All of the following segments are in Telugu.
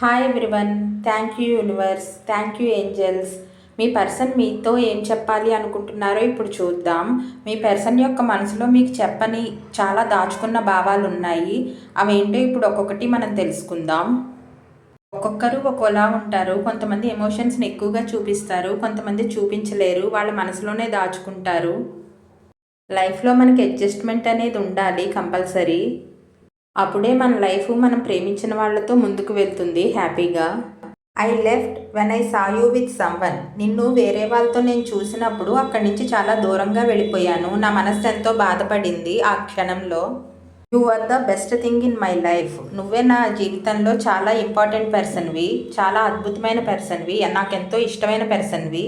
Hi everyone thank you universe thank you angels me person మీతో ఏం చెప్పాలి అనుకుంటున్నారో ఇప్పుడు చూద్దాం. మీ పర్సన్ యొక్క మనసులో మీకు చెప్పని చాలా దాచుకున్న భావాలు ఉన్నాయి. అవేంటో ఇప్పుడు ఒక్కొక్కటి మనం తెలుసుకుందాం. ఒక్కొక్కరు ఒక్కోలా ఉంటారు. కొంతమంది ఎమోషన్స్ని ఎక్కువగా చూపిస్తారు. కొంతమంది చూపించలేరు. వాళ్ళ మనసులోనే దాచుకుంటారు. లైఫ్లో మనకి అడ్జస్ట్మెంట్ అనేది ఉండాలి కంపల్సరీ. అప్పుడే మన లైఫ్ మనం ప్రేమించిన వాళ్ళతో ముందుకు వెళ్తుంది హ్యాపీగా. I left when I saw you with someone నిన్ను వేరే వాళ్ళతో నేను చూసినప్పుడు అక్కడి నుంచి చాలా దూరంగా వెళ్ళిపోయాను. నా మనసు ఎంతో బాధపడింది ఆ క్షణంలో. You are the best thing in my life నువ్వే నా జీవితంలో చాలా ఇంపార్టెంట్ పర్సన్వి చాలా అద్భుతమైన పర్సన్వి నాకెంతో ఇష్టమైన పర్సన్వి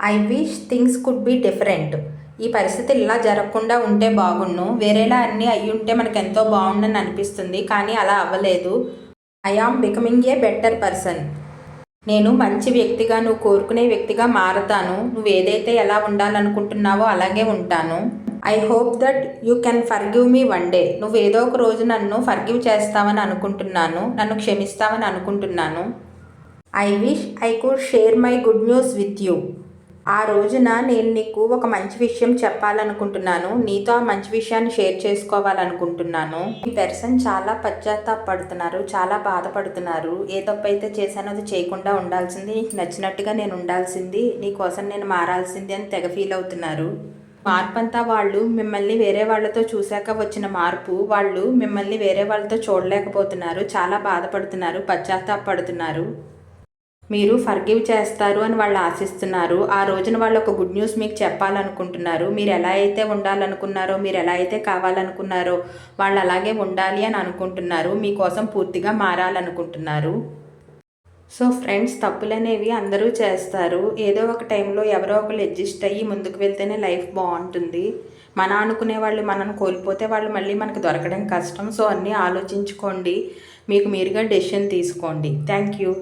I wish things could be different ఈ పరిస్థితి ఇలా జరగకుండా ఉంటే బాగుండు. వేరేలా అన్నీ అయ్యి ఉంటే మనకు ఎంతో బాగుండని అనిపిస్తుంది కానీ అలా అవ్వలేదు. I am becoming a better person నేను మంచి వ్యక్తిగా నువ్వు కోరుకునే వ్యక్తిగా మారతాను. నువ్వు ఏదైతే ఎలా ఉండాలనుకుంటున్నావో అలాగే ఉంటాను. I hope that you can forgive me one day నువ్వు ఏదో ఒక రోజు నన్ను ఫర్గివ్ చేస్తావని అనుకుంటున్నాను నన్ను క్షమిస్తావని అనుకుంటున్నాను. I wish I could share my good news with you ఆ రోజున నేను నీకు ఒక మంచి విషయం చెప్పాలనుకుంటున్నాను. నీతో ఆ మంచి విషయాన్ని షేర్ చేసుకోవాలనుకుంటున్నాను. ఈ పర్సన్ చాలా పశ్చాత్తాపడుతున్నారు చాలా బాధపడుతున్నారు. ఏ తప్పు అయితే చేశానో అది చేయకుండా ఉండాల్సింది. నీకు నచ్చినట్టుగా నేను ఉండాల్సింది. నీ కోసం నేను మారాల్సింది అని తెగ ఫీల్ అవుతున్నారు. మార్పు అంతా వాళ్ళు మిమ్మల్ని వేరే వాళ్ళతో చూశాక వచ్చిన మార్పు వాళ్ళు మిమ్మల్ని వేరే వాళ్ళతో చూడలేకపోతున్నారు. చాలా బాధపడుతున్నారు పశ్చాత్తాపడుతున్నారు. మీరు ఫర్గివ్ చేస్తారు అని వాళ్ళు ఆశిస్తున్నారు. ఆ రోజున వాళ్ళు ఒక గుడ్ న్యూస్ మీకు చెప్పాలనుకుంటున్నారు. మీరు ఎలా అయితే ఉండాలనుకున్నారో మీరు ఎలా అయితే కావాలనుకున్నారో వాళ్ళు అలాగే ఉండాలి అని అనుకుంటున్నారు. మీకోసం పూర్తిగా మారాలనుకుంటున్నారు. సో ఫ్రెండ్స్ తప్పులనేవి అందరూ చేస్తారు. ఏదో ఒక టైంలో ఎవరో ఒకరు అడ్జస్ట్ అయ్యి ముందుకు వెళ్తేనే లైఫ్ బాగుంటుంది. మన అనుకునే వాళ్ళు మనం కోల్పోతే వాళ్ళు మళ్ళీ మనకు దొరకడం కష్టం. సో అన్నీ ఆలోచించుకోండి. మీకు మీరుగా డెసిషన్ తీసుకోండి. Thank you